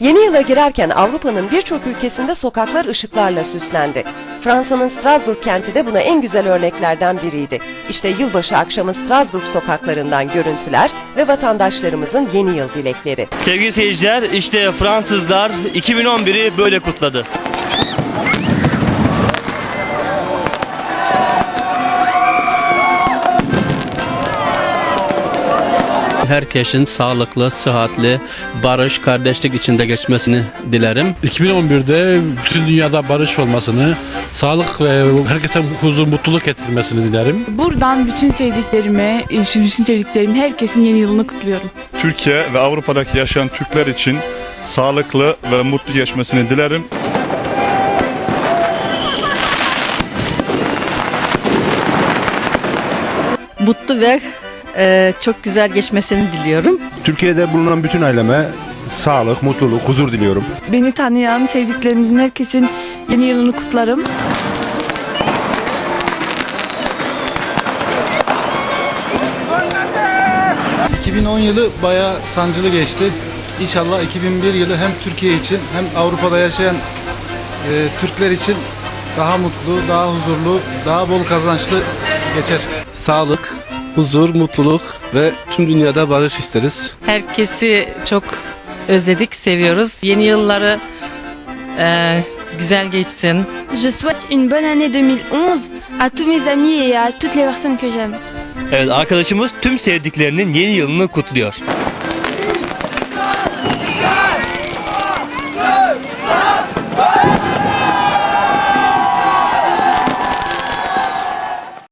Yeni yıla girerken Avrupa'nın birçok ülkesinde sokaklar ışıklarla süslendi. Fransa'nın Strasbourg kenti de buna en güzel örneklerden biriydi. İşte yılbaşı akşamı Strasbourg sokaklarından görüntüler ve vatandaşlarımızın yeni yıl dilekleri. Sevgili seyirciler işte Fransızlar 2011'i böyle kutladı. Herkesin sağlıklı, sıhhatli, barış, kardeşlik içinde geçmesini dilerim. 2011'de bütün dünyada barış olmasını, sağlık ve herkese huzur, mutluluk getirmesini dilerim. Buradan bütün sevdiklerime, e, bütün sevdiklerim herkesin yeni yılını kutluyorum. Türkiye ve Avrupa'daki yaşayan Türkler için sağlıklı ve mutlu geçmesini dilerim. mutlu ve e, çok güzel geçmesini diliyorum. Türkiye'de bulunan bütün aileme sağlık, mutluluk, huzur diliyorum. Beni tanıyan sevdiklerimizin herkesin yeni yılını kutlarım. Ee, 2010 yılı bayağı sancılı geçti. İnşallah 2001 yılı hem Türkiye için hem Avrupa'da yaşayan e, Türkler için daha mutlu, daha huzurlu, daha bol kazançlı geçer. Sağlık, huzur, mutluluk ve tüm dünyada barış isteriz. Herkesi çok özledik, seviyoruz. Yeni yılları e, güzel geçsin. Je souhaite une bonne année 2011 à tous mes amis et à toutes les personnes que j'aime. Evet arkadaşımız tüm sevdiklerinin yeni yılını kutluyor.